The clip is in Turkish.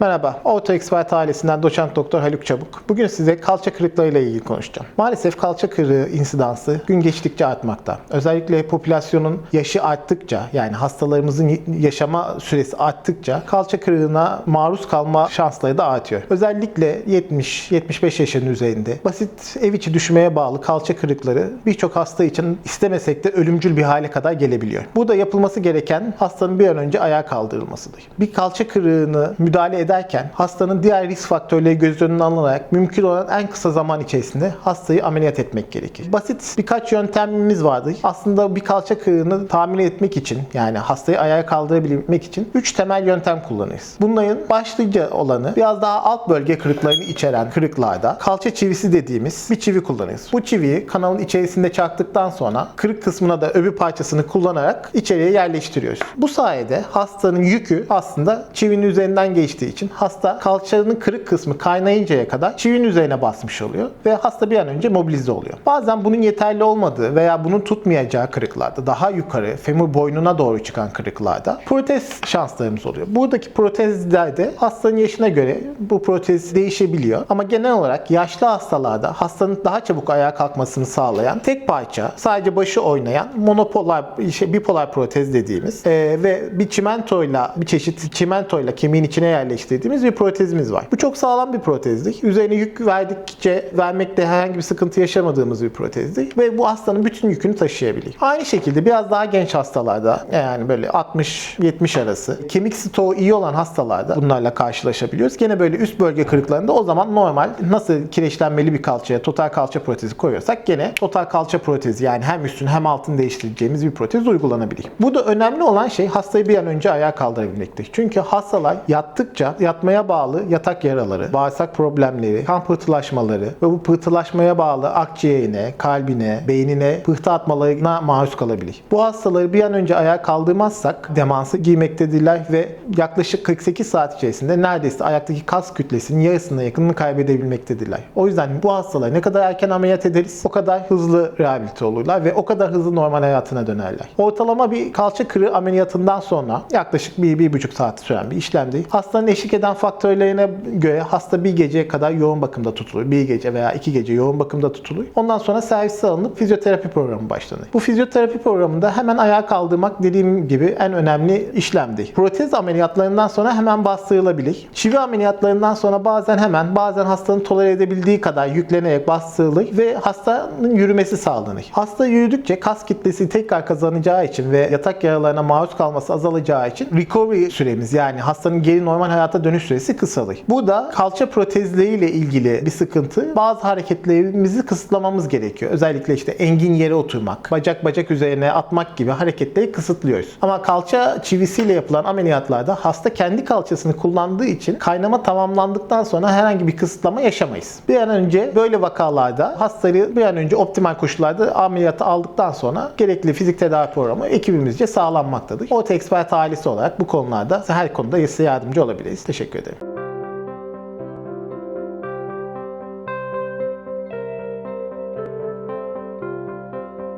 Merhaba, Auto Expert ailesinden doçent doktor Haluk Çabuk. Bugün size kalça kırıklarıyla ilgili konuşacağım. Maalesef kalça kırığı insidansı gün geçtikçe artmakta. Özellikle popülasyonun yaşı arttıkça, yani hastalarımızın yaşama süresi arttıkça kalça kırığına maruz kalma şansları da artıyor. Özellikle 70-75 yaşının üzerinde basit ev içi düşmeye bağlı kalça kırıkları birçok hasta için istemesek de ölümcül bir hale kadar gelebiliyor. Burada yapılması gereken hastanın bir an önce ayağa kaldırılmasıdır. Bir kalça kırığını müdahale ederken hastanın diğer risk faktörleri göz önüne alınarak mümkün olan en kısa zaman içerisinde hastayı ameliyat etmek gerekir. Basit birkaç yöntemimiz vardır. Aslında bir kalça kırığını tamir etmek için yani hastayı ayağa kaldırabilmek için 3 temel yöntem kullanırız. Bunların başlıca olanı biraz daha alt bölge kırıklarını içeren kırıklarda kalça çivisi dediğimiz bir çivi kullanırız. Bu çiviyi kanalın içerisinde çaktıktan sonra kırık kısmına da öbür parçasını kullanarak içeriye yerleştiriyoruz. Bu sayede hastanın yükü aslında çivinin üzerinden geçtiği için hasta kalçanın kırık kısmı kaynayıncaya kadar çivinin üzerine basmış oluyor ve hasta bir an önce mobilize oluyor. Bazen bunun yeterli olmadığı veya bunun tutmayacağı kırıklarda daha yukarı femur boynuna doğru çıkan kırıklarda protez şanslarımız oluyor. Buradaki protezlerde hastanın yaşına göre bu protez değişebiliyor ama genel olarak yaşlı hastalarda hastanın daha çabuk ayağa kalkmasını sağlayan tek parça sadece başı oynayan monopolar şey, bipolar protez dediğimiz e, ve bir çimentoyla bir çeşit çimentoyla kemiğin içine yerleştirdiğimiz bir protezimiz var. Bu çok sağlam bir protezlik. Üzerine yük verdikçe vermekte herhangi bir sıkıntı yaşamadığımız bir protezlik ve bu hastanın bütün yükünü taşıyabilir. Aynı şekilde biraz daha genç hastalarda yani böyle 60-70 arası kemik stoğu iyi olan hastalarda bunlarla karşılaşabiliyoruz. Gene böyle üst bölge kırıklarında o zaman normal nasıl kireçlenmeli bir kalçaya total kalça protezi koyuyorsak gene total kalça protezi yani hem üstün hem altını değiştireceğimiz bir protez uygulanabilir. Burada önemli olan şey hastayı bir an önce ayağa kaldırabilmektir. Çünkü hastalar yattıkça yatmaya bağlı yatak yaraları, bağırsak problemleri, kan pıhtılaşmaları ve bu pıhtılaşmaya bağlı akciğerine, kalbine, beynine pıhtı atmalarına maruz kalabilir. Bu hastaları bir an önce ayağa kaldırmazsak demansı giymektedirler ve yaklaşık 48 saat içerisinde neredeyse ayaktaki kas kütlesinin yarısına yakınını kaybedebilmektedirler. O yüzden bu hastaları ne kadar erken ameliyat ederiz o kadar hızlı rehabilite olurlar ve o kadar hızlı normal hayatına dönerler. Ortalama bir kalça kırığı ameliyatından sonra yaklaşık 1-1,5 saat süren bir işlemde hastanın eşlik eden faktörlerine göre hasta bir geceye kadar yoğun bakımda tutulur. Bir gece veya iki gece yoğun bakımda tutulur. Ondan sonra servise alınıp fizyoterapi programı başlanır. Bu fizyoterapi programında hemen ayağa kaldırmak dediğim gibi en önemli işlemdir. Protez ameliyatlarından sonra hemen bastırılabilir. Çivi ameliyatlarından sonra bazen hemen bazen hastanın tolere edebildiği kadar yüklenerek bastırılır ve hastanın yürümesi sağlanır. Hasta yürüdükçe kas kitlesi tekrar kazanacağı için ve yatak yaralarına maruz kalması azalacağı için recovery süremiz yani hastanın geri normal hayata dönüş süresi kısalır. Bu da kalça protezleriyle ilgili bir sıkıntı. Bazı hareketlerimizi kısıtlamamız gerekiyor. Özellikle işte engin yere oturmak, bacak bacak üzerine atmak gibi hareketleri kısıtlıyoruz. Ama kalça çivisiyle yapılan ameliyatlarda hasta kendi kalçasını kullandığı için kaynama tamamlandıktan sonra herhangi bir kısıtlama yaşamayız. Bir an önce böyle vakalarda hastayı bir an önce optimal koşullarda ameliyatı aldıktan sonra gerekli fizik tedavi programı ekibimizce sağlanmaktadır. Orta Expert ailesi olarak bu konularda her konuda size yardımcı olabiliriz. Teşekkür ederim.